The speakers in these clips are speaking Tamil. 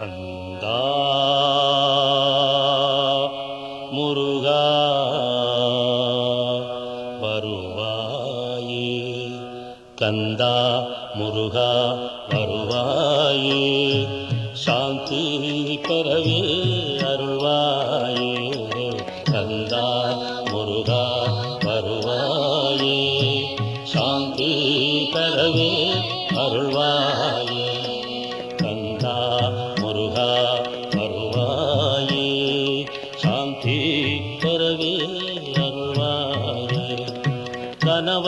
கந்தா. முருகா வருவாயே. கந்தா முருகா வருவாயே. சாந்தி பரவே அருள்வாயே. கந்தா முருகா வருவாயே. சாந்தி பரவே அருள்வாயே.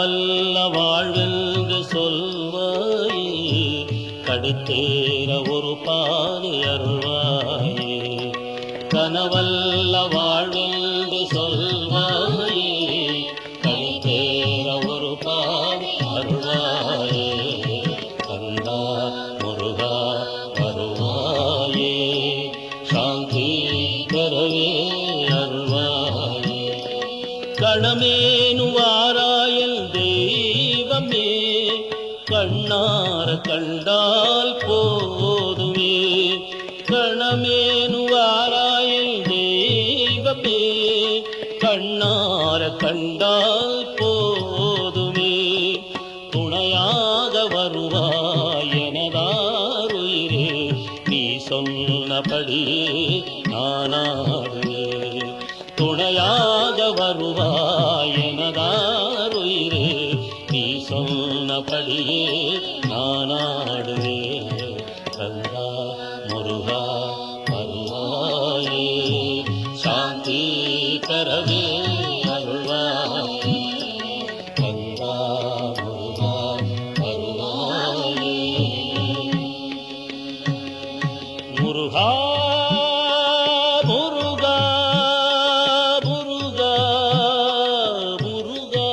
வல்ல வாழ்வென்று சொல்வாயே கடுத்தேற ஒரு பாதி அருள்வாயே. கனவல்ல வாழ்வென்று சொல்வாயே கடுத்தேற ஒரு பாதி அருள்வாயே. கந்தா முருகா வருவாயே சாந்தி தரவே அருள்வாயே. கடமேனுவா கண்ணார கண்டால் போதுமே. கணமேனுவாராய தெய்வமே. கண்ணார கண்டால் போதுமே. துணையாக வருவாய் எனதாருயிரே. நீ சொன்னபடியே நானாடுவே துணையாக வருவாய் எனதாருயிரே. நீ சொன்னபடியே கந்தா முருகா வருவாயே சாந்தி பெறவே அருள்வாயே. கந்தா முருகா வருவாயே முருகா முருகா முருகா முருகா.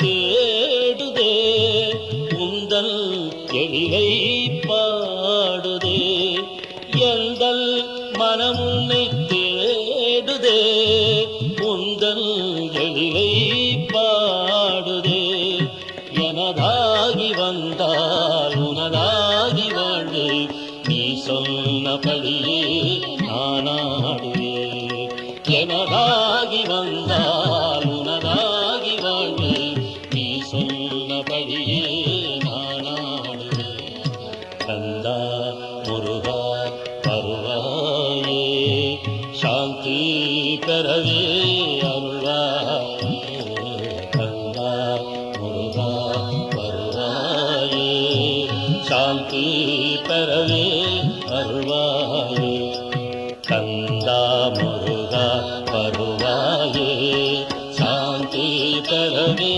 தேடுதே. எந்தல் எழிலை பாடுதே. எந்தல் மனமுன்னை தேடுதே. உந்தல் எழிலை பாடுதே. எனதாகி வந்தால் உனதாகி வாழ்வு. நீ சொன்னபடியே நானாடுவே. எனதாகி வந்தால் சாந்தி பெறவே அருள்வாயே கண்ணா முருகா வருவாயே சாந்தி பெறவே அருள்வாயே கந்தா முருகா வருவாயே சாந்தி தரவே